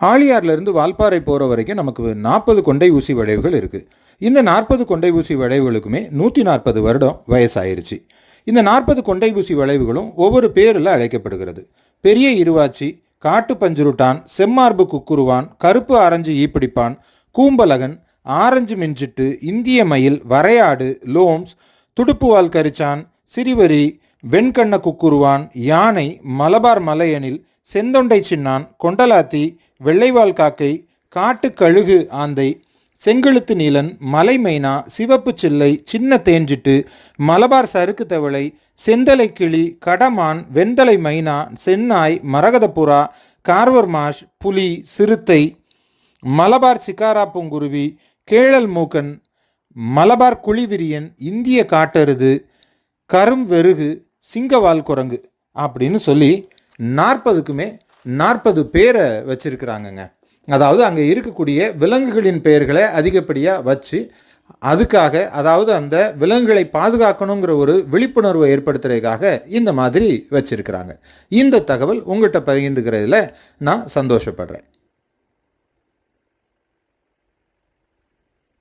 ஆழியார்லேருந்து வால்பாறை போகிற வரைக்கும் நமக்கு நாற்பது கொண்டை ஊசி வளைவுகள் இருக்குது இந்த நாற்பது கொண்டை ஊசி வளைவுகளுக்குமே நூற்றி நாற்பது வருடம் வயசாயிருச்சு. இந்த நாற்பது கொண்டை ஊசி வளைவுகளும் ஒவ்வொரு பேரில் அழைக்கப்படுகிறது. பெரிய இருவாச்சி காட்டு பஞ்சுருட்டான் செம்மார்பு குக்குருவான் கருப்பு ஆரஞ்சு ஈப்பிடிப்பான் கூம்பலகன் ஆரஞ்சு மின்சிட்டு இந்திய மயில் வரையாடு லோம்ஸ் துடுப்புவால் கரிச்சான் சிறிவரி வெண்கண்ண குக்குருவான் யானை மலபார் மலையனில் செந்தொண்டை சின்னான் கொண்டலாத்தி வெள்ளைவால் காக்கை காட்டு கழுகு ஆந்தை செங்கழுத்து நீலன் மலை மைனா சிவப்பு சில்லை சின்ன தேஞ்சிட்டு மலபார் சறுக்கு தவளை செந்தலை கிளி கடமான் வெந்தலை மைனா சென்னாய் மரகதப்புறா கார்வர் மாஷ் புலி சிறுத்தை மலபார் சிக்காரா பூங்குருவி கேழல் மூக்கன் மலபார் குழிவிரியன் இந்திய காட்டருது கரும் வெறுகு சிங்கவால் குரங்கு அப்படின்னு சொல்லி நாற்பதுக்குமே நாற்பது பேரை வச்சுருக்கிறாங்கங்க. அதாவது அங்கே இருக்கக்கூடிய விலங்குகளின் பெயர்களை அதிகப்படியாக வச்சு அதுக்காக அதாவது அந்த விலங்குகளை பாதுகாக்கணுங்கிற ஒரு விழிப்புணர்வை ஏற்படுத்துறதுக்காக இந்த மாதிரி வச்சுருக்கிறாங்க. இந்த தகவல் உங்கள்கிட்ட பகிர்ந்துக்கிறதுல நான் சந்தோஷப்படுறேன்.